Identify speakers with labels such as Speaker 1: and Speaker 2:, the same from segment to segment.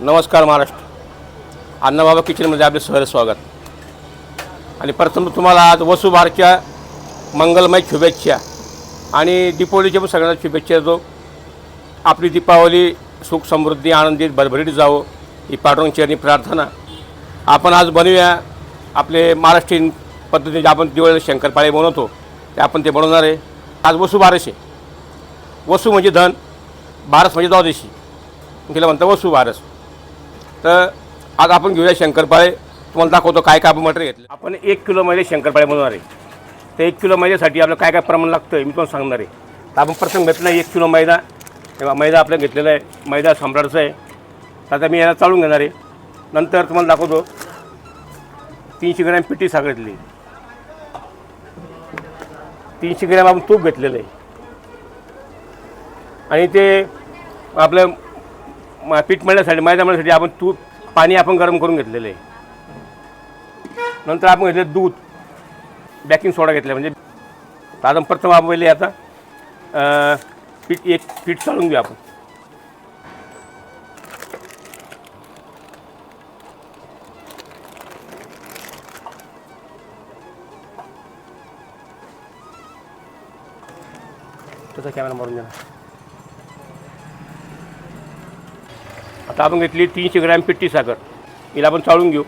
Speaker 1: नमस्कार महाराष्ट्र. अण्णाबाबा किचनमध्ये आपले सहर स्वागत. आणि प्रथम तुम्हाला आज वसुबारच्या मंगलमय शुभेच्छा आणि दीपावलीच्या पण सगळ्यांना शुभेच्छा देतो. आपली दीपावली सुख समृद्धी आनंदीत भरभरीत जावो ही पांडुरंगचरणी प्रार्थना. आपण आज बनवूया आपले महाराष्ट्रीयन पद्धतीने जे आपण दिवाळी शंकरपाळे बनवतो ते आपण ते बनवणार आहे. आज वसुबारस आहे वसू म्हणजे धन बारस म्हणजे द्वादशी. तिला म्हणतं वसू बारस तर आज आपण घेऊया शंकरपाळे. तुम्हाला दाखवतो काय काय आपण मटेरियल घेतलं. आपण एक किलो मैदे शंकरपाळे बनवणार आहे. तर एक किलो मैद्यासाठी आपलं काय काय प्रमाण लागतं आहे मी तुम्हाला सांगणार आहे. तर आपण प्रथम घेतलं एक किलो मैदा. तेव्हा मैदा आपल्या घेतलेला आहे. मैदा सम्राटचा आहे. तर आता मी याला चाळून घेणार आहे. नंतर तुम्हाला दाखवतो. तीनशे ग्रॅम पिठी साखर घेतली. तीनशे ग्रॅम आपण तूप घेतलेलं आहे. आणि ते आपलं म- पीठ मळण्यासाठी मैदा मळण्यासाठी आपण तूप पाणी आपण गरम करून घेतलेलं आहे. नंतर आपण घेतलं दूध. बेकिंग सोडा घेतला म्हणजे साधारण प्रथम आपण पहिले आता. अं, पीठ एक पीठ चालून घेऊ आपण. त्याचा कॅमेरा मारून देणार आता आपण घेतली तीनशे ग्रॅम पिट्टी साखर. हिला आपण चाळून घेऊ.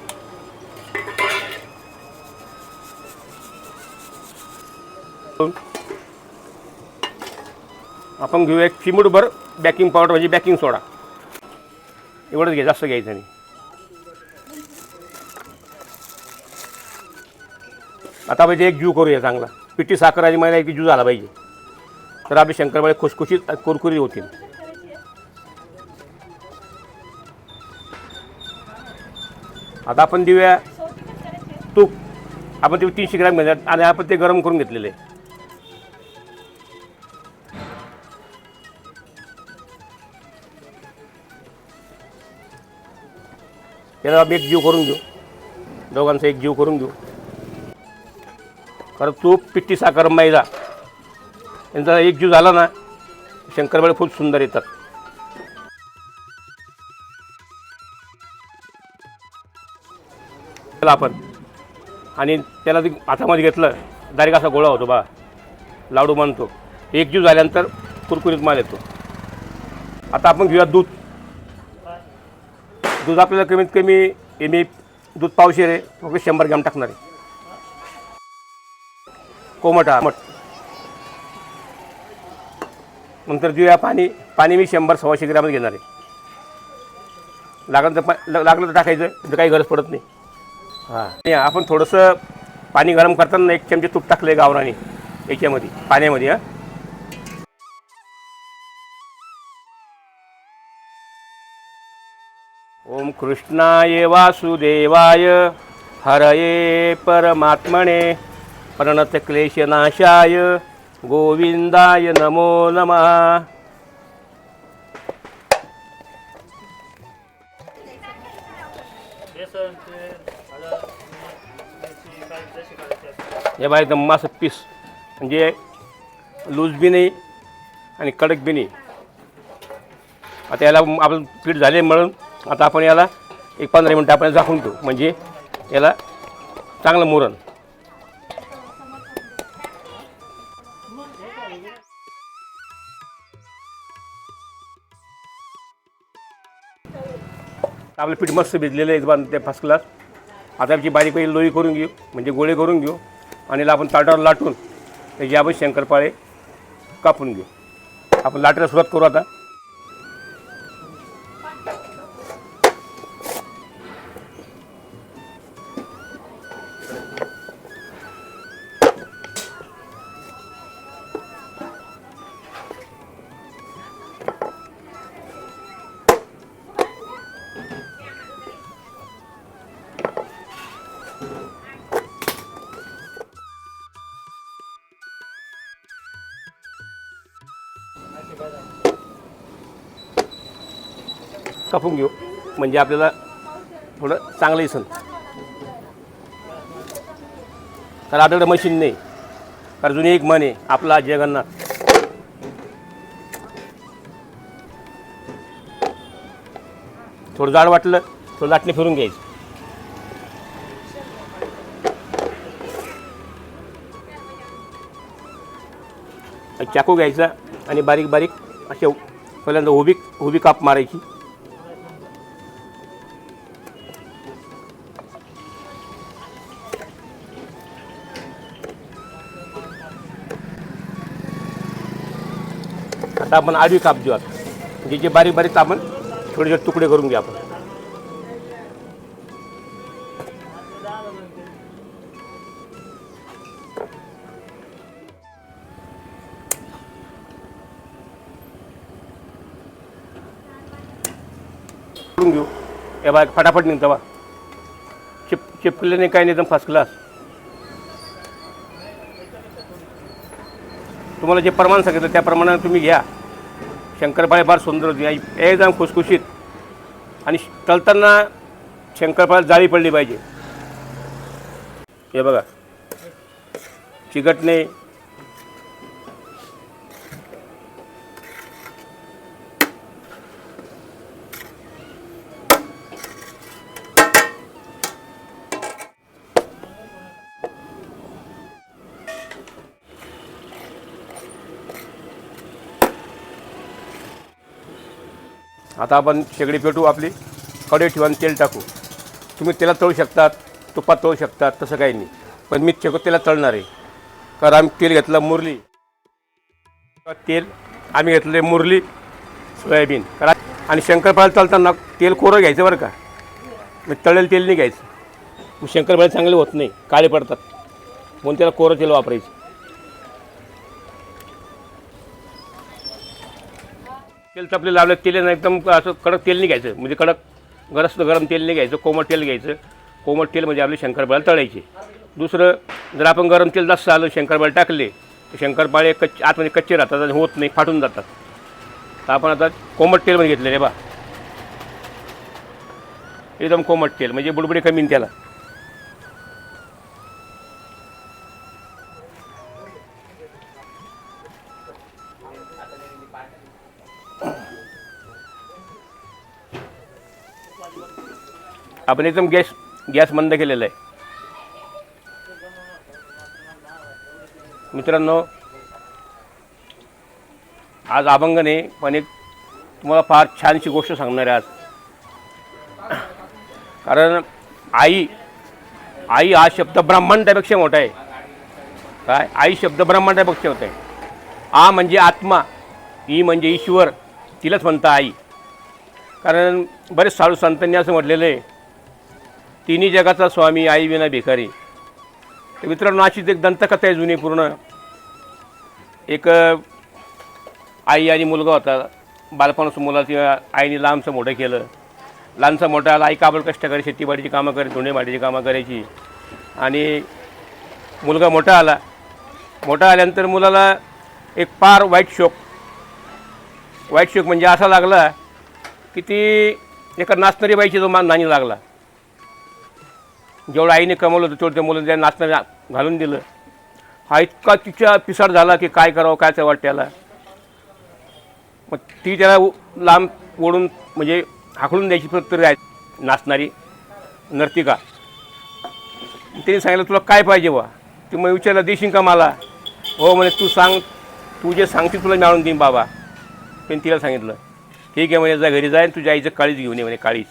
Speaker 1: आपण घेऊ एक चिमूटभर बॅकिंग पावडर म्हणजे बॅकिंग सोडा एवढंच घे जास्त घ्यायचं नाही. आता पाहिजे एक ज्यू करूया चांगला. पिठी साखर आणि मैदा एक ज्यू झाला पाहिजे. तर आपले शंकरपाळे खुसखुशीत कुरकुरी होतील. आता आपण देऊया तूप. आपण ते तीनशे ग्रॅम घेणार आणि आपण ते गरम करून घेतलेले. आहे. त्याला आपण एक जीव करून घेऊ. दोघांचा एक जीव करून घेऊ. कारण तूप पिट्टी साखर मैदा यांचा एक जीव झाला ना शंकरबाळे खूप सुंदर येतात. त्याला आपण. आणि त्याला ते हातामध्ये घेतलं डायरेक्ट असा गोळा होतो बा लाडू मानतो एकजीव झाल्यानंतर कुरकुरीत माल येतो. आता आपण घेऊया दूध. दूध आपल्याला कमीत कमी एम ए दूध पावशेर आहे. फक्त शंभर ग्रॅम टाकणार आहे. कोमट आमट. नंतर देऊया पाणी. पाणी मी शंभर सव्वाशे ग्रॅमच घेणार आहे. लागलं तर पा लागलं तर टाकायचं. तर काही गरज पडत नाही. हां. आणि आपण थोडंसं पाणी गरम करताना एक चमचे तूप टाकले गावराने याच्यामध्ये पाण्यामध्ये हां. ओम कृष्णाय वासुदेवाय हरये परमात्मने प्रणतक्लेशनाशाय गोविंदाय नमो नमः. हे बाय एकदम मासं पीस. म्हणजे लूज बी नाही आणि कडक बी नाही. आता याला आपलं पीठ झाले म्हणून आता आपण याला एक पंधरा मिनटं आपण झाकून ठेवू. म्हणजे याला चांगलं मुरण आपलं पीठ मस्त भिजलेलं आहे एकदम ते फर्स्ट क्लास आता आमची बारीक बारीक लोई करून घेऊ. म्हणजे गोळे करून घेऊ. आणि आपण ताटावर लाटून त्याची आपण शंकरपाळे कापून घेऊ. आपण लाटायला सुरुवात करू आता. कापून घेऊ. म्हणजे आपल्याला थोडं चांगलं दिसन कारण आपल्याकडे मशीन नाही. कारण जुनी एक मन आहे आपला जगन्नाथ. थोडं जाड वाटलं थोडं लाटणे फिरून घ्यायचं. चाकू घ्यायचा आणि बारीक बारीक असे पहिल्यांदा उभी उभी काप मारायची. आता आपण आडवी काप देऊ आता. जे जे बारीक बारीक आपण थोडे थोडे तुकडे करून घ्या आपण. हे बा फटाफट निघतं बा चिप चिपकले नाही काही नाही एकदम फर्स्ट क्लास तुम्हाला जे प्रमाण सांगितलं त्या प्रमाणाने तुम्ही घ्या. शंकरपाळे फार सुंदर होती. एकदम खुसखुशीत. आणि तळताना शंकरपाळ्यात जाळी पडली पाहिजे. हे बघा. चिकटणे आता आपण शेगडी पेटू आपली. कढई ठेवून तेल टाकू. तुम्ही तेला तळू शकतात तुपात तळू शकतात तसं काही नाही. पण मी शेको तेला तळणार आहे. कारण आम्ही तेल घेतलं मुरली. तेल आम्ही घेतले मुरली सोयाबीन. कारण आणि शंकरपाळ्याला तळताना तेल कोरं घ्यायचं बरं का? मग तळेल तेल नाही घ्यायचं. मग शंकरपाळे चांगले होत नाही. काळे पडतात. म्हणून त्याला कोरं तेल वापरायचं. तेल तापले लावलं तेल एकदम असं कडक तेल नाही घ्यायचं म्हणजे कडक गरज गरम तेल नाही घ्यायचं कोमट तेल घ्यायचं. कोमट तेल म्हणजे आपले शंकरपाळे तळायचे. दुसरं जर आपण गरम तेल जास्त आलं शंकरपाळे टाकले तर शंकरपाळे कच्चे आतमध्ये कच्चे राहतात आणि होत नाही फाटून जातात. तर आपण आता कोमट तेल म्हणजे घेतलेले बा. एकदम कोमट तेल म्हणजे बुडबुडे कमी त्याला. आपण एकदम गॅस गॅस बंद केलेला आहे. मित्रांनो आज अभंगने पण एक तुम्हाला फार छानशी गोष्ट सांगणार आहे आज. कारण आई आई हा शब्द ब्रह्मांडापेक्षा मोठा आहे. काय? आई शब्द ब्रह्मांडापेक्षा होत आहे. आ म्हणजे आत्मा ई म्हणजे ईश्वर तिलाच म्हणता आई. कारण बरेच साधू संतांनी असं म्हटलेलं आहे तिन्ही जगाचा स्वामी आई विना भिकारी. तर मित्रांनो अशीच एक दंतकथा आहे जुनी पूर्ण. एक आई आणि मुलगा होता. बालपणाचं मुलाची आईने लांबचं मोठं केलं. लहानचं मोठं आला आई काबड कष्ट करे शेतीबाडीची कामं करे धुणेमाडीची कामं करायची. आणि मुलगा मोठा आला. मोठा आल्यानंतर मुलाला एक फार वाईट शोक. वाईट शोक म्हणजे असा लागला की ती एका नाचणारी बाईची जो मान नाणी लागला. जेवढं आईने कमवलं होतं तेवढं त्या मुलं त्या घालून दिलं. हा इतका तिच्या पिसाड झाला की काय करावं काय वाटतं त्याला मग ती त्याला लांब ओढून म्हणजे हाकडून द्यायची फक्त तरी आहे नाचणारी नर्तिका. तिने सांगितलं तुला काय पाहिजे बा ती मग विचारलं देशील का मला? हो म्हणे तू सांग तू जे सांगते तुला मिळून देईन बाबा. त्यांनी तिला सांगितलं ठीक आहे म्हणजे जा घरी जाईन तुझ्या आईचं काळीच घेऊन ये म्हणे काळीच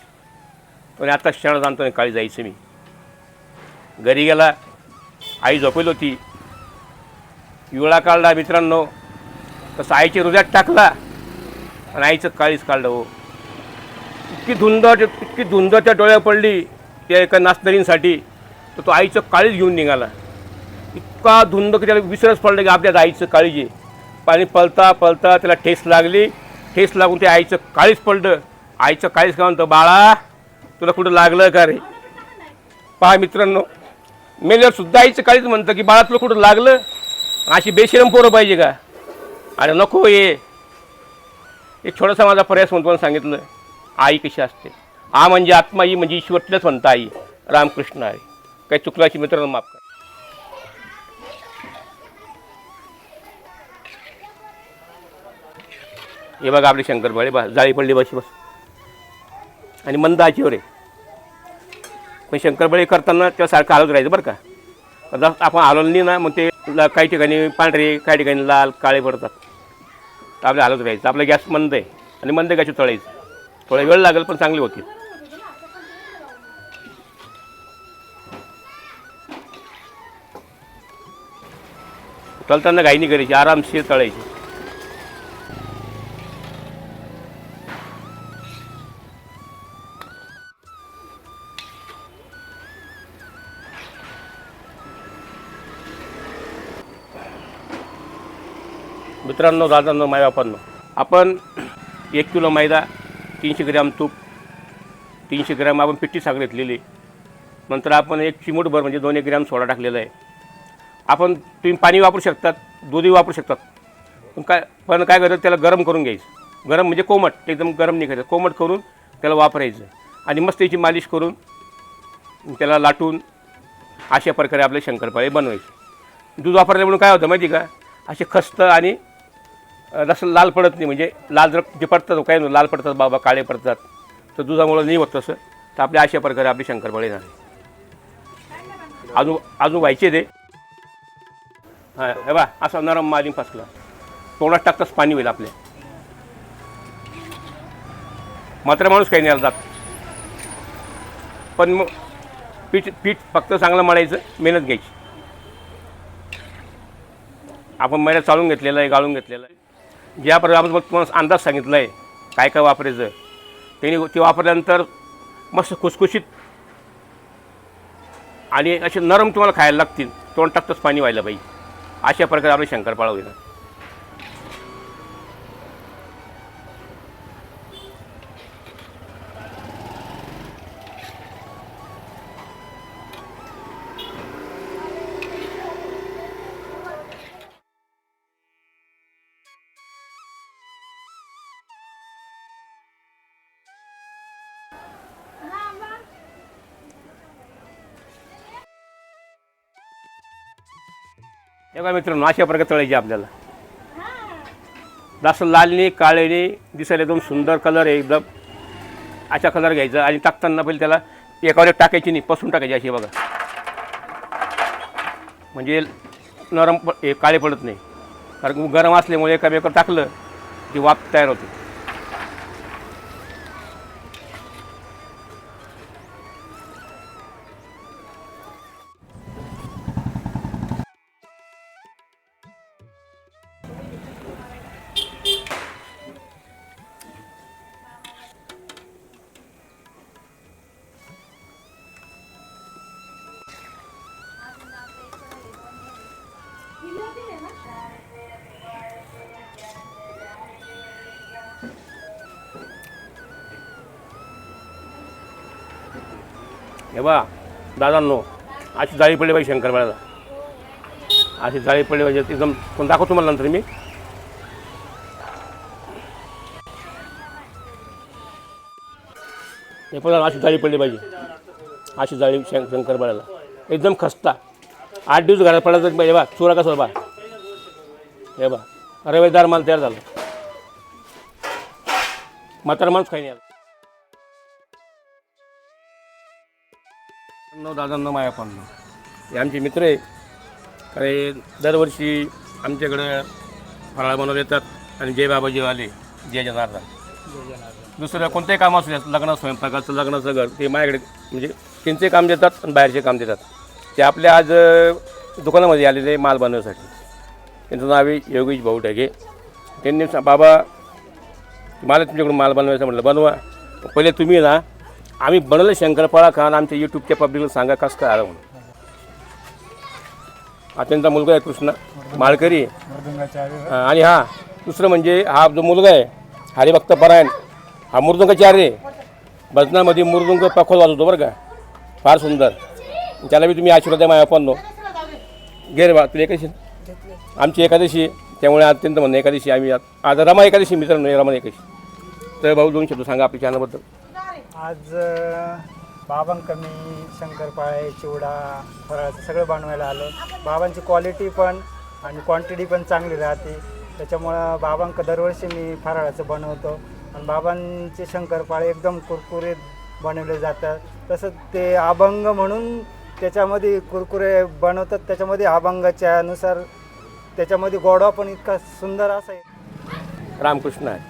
Speaker 1: पण आता क्षणात आणतो नाही काळी जायचं मी. घरी गेला. आई झोपेल होती. विवळा काढला मित्रांनो. तसं आईच्या हृदयात टाकला. आणि आईचं काळीच काढलं हो. इतकी धुंद इतकी धुंद त्या डोळ्या पडली त्या एका नाचदरींसाठी तर तो आईचं काळीच घेऊन निघाला. इतका धुंद की त्याला विसरच पडलं की आपल्या आईचं काळीज आहे. पाणी पलता पलता त्याला ठेस लागली. ठेस लागून ते आईचं काळीच पडलं. आईचं काळीच का म्हणतं बाळा तुला कुठं लागलं का रे? पहा मित्रांनो मेल्यावर सुद्धा आईचं काळीच म्हणतं की बाळा तुला कुठं लागलं? अशी बेशरम पोरं पाहिजे का? अरे नको ये एक छोटासा माझा प्रयास म्हणतो म्हणून सांगितलं. आई कशी असते? आ म्हणजे आत्मा ही म्हणजे ईश्वर म्हणता आई. रामकृष्ण आहे. काही चुकल्याची मित्रांनो माफ करा. हे बघा आपले शंकर बळे बा जाळी पडली बस बस. आणि मंद आचेवर आहे. पण शंकरबळे करताना त्यासारखं हलत राहायचं बरं का. जर आपण हलवलं नाही ना मग ते काही ठिकाणी पांढरे काही ठिकाणी लाल काळे पडतात. तर आपल्या हलत राहायचं. आपला गॅस मंद आहे आणि मंद गॅस तळायचं थोडा वेळ लागेल पण चांगली होती. तळताना घाई नाही करायची आरामशीर तळायची मित्रांनो दादांनो मायबापांनो आपण एक किलो मैदा तीनशे ग्रॅम तूप तीनशे ग्रॅम आपण पिठी साखर घेतलेली. नंतर आपण एक चिमूटभर म्हणजे दोन एक ग्रॅम सोडा टाकलेला आहे. आपण तुम्ही पाणी वापरू शकतात दूधही वापरू शकतात. पण काय पण काय करतात त्याला गरम करून घ्यायचं. गरम म्हणजे कोमट एकदम गरम नाही करायचं कोमट करून त्याला वापरायचं. आणि मस्त त्याची मालिश करून त्याला लाटून अशा प्रकारे आपले शंकरपाळे बनवायचे. दूध वापरल्यामुळे काय होतं माहिती का? असे खस्त आणि अ, जसं लाल पडत नाही म्हणजे लाल जर जे पडतात काही नाही लाल पडतात बाबा काळे पडतात. तर दुधामुळं नाही होत तसं. तर आपल्या अशा प्रकारे आपले शंकरपाळे नाही अजून अजून व्हायचे ते. हां हे बा असा नरम मालिम फसला. तोंडात टाकताच पाणी होईल आपल्या. मात्र माणूस काही नाही जात. पण मग पीठ पीठ फक्त चांगलं मळायचं मेहनत घ्यायची. आपण महिन्यात चालून घेतलेलं आहे गाळून घेतलेलं आहे. ज्याप्रकारे आपण मग तुम्हाला अंदाज सांगितला आहे काय काय वापरायचं त्यांनी ते वापरल्यानंतर मस्त खुसखुशीत आणि असे नरम तुम्हाला खायला लागतील. तोंड टाकतंच पाणी व्हायला पाहिजे. अशा प्रकारे आपले शंकरपाळा होईल. हे बघा मित्रांनो अशा प्रकारे तळायचे आपल्याला. जास्त लालनी काळेनी दिसायला एकदम सुंदर कलर आहे एकदम अशा कलर घ्यायचा आणि टाकताना पहिले त्याला एकावर एक टाकायची नाही पसून टाकायची अशी बघा. म्हणजे नरम प हे काळे पडत नाही. कारण की गरम असल्यामुळे एकामेकावर टाकलं की वाफ तयार होते. हे बा दादांनो अशी जाळी पडली पाहिजे शंकरपाळ्याला. अशी जाळी पडली पाहिजे. एकदम पण दाखवतो तुम्हाला नंतर मी? हे पण अशी जाळी पडली पाहिजे. अशी जाळी शं बाळाला एकदम खस्ता. आठ दिवस घरात पडला तर हे बा चुरा कसा बा हे बा रवेदार माल तयार झाला. म्हातारा माणूस काही नाही आला. नो दादांना माया पण हे आमचे मित्र आहे. कारण दरवर्षी आमच्याकडं फराळ बनवले येतात आणि जय बाबाजी आले जय जनार्दन. दुसरं कोणतंही काम असू द्या लग्न स्वयंपाकाचं लग्नाचं घर ते माझ्याकडे म्हणजे त्यांचे काम देतात आणि बाहेरचे काम देतात. ते आपल्या आज दुकानामध्ये आलेले माल बनवण्यासाठी. त्यांचं नाव आहे योगेश भाऊ टाके त्यांनी बाबा मला तुमच्याकडून माल बनवायचा म्हटलं बनवा. पहिले तुम्ही ना आम्ही बनवलं शंकरपाळा खान आमच्या यूट्यूबच्या पब्लिकला सांगा कसं काय आलं म्हणून. हा त्यांचा मुलगा आहे कृष्ण. माळकरी हा, आणि हा दुसरं म्हणजे हा जो मुलगा आहे हरिभक्त परायण हा मृदुंगाचार्य भजनामध्ये मृदुंग पखोल वाजवतो बरं का. फार सुंदर. त्याला बी तुम्ही आशीर्वाद आहे माझ्या पण घे रे बा तुला एकादशी आमची एकादशी आहे. त्यामुळे अत्यंत म्हणणं एकादशी आम्ही आज- आज रमा एकादशी मित्रांनो रमा एकादशी. तर भाऊ दोन शब्द सांगा आपल्या चॅनलबद्दल
Speaker 2: आज अ, बाबांकमी शंकरपाळे चिवडा फराळाचं सगळं बनवायला आलं. बाबांची क्वालिटी पण आणि क्वांटिटी पण चांगली राहते. त्याच्यामुळं बाबांक दरवर्षी मी फराळाचं बनवतो. आणि बाबांचे शंकरपाळे एकदम कुरकुरीत बनवले जातात. तसंच ते अभंग म्हणून त्याच्यामध्ये कुरकुरे बनवतात. त्याच्यामध्ये अभंगाच्या नुसार त्याच्यामध्ये गोडवा पण इतका सुंदर असा आहे.
Speaker 1: रामकृष्ण आहे.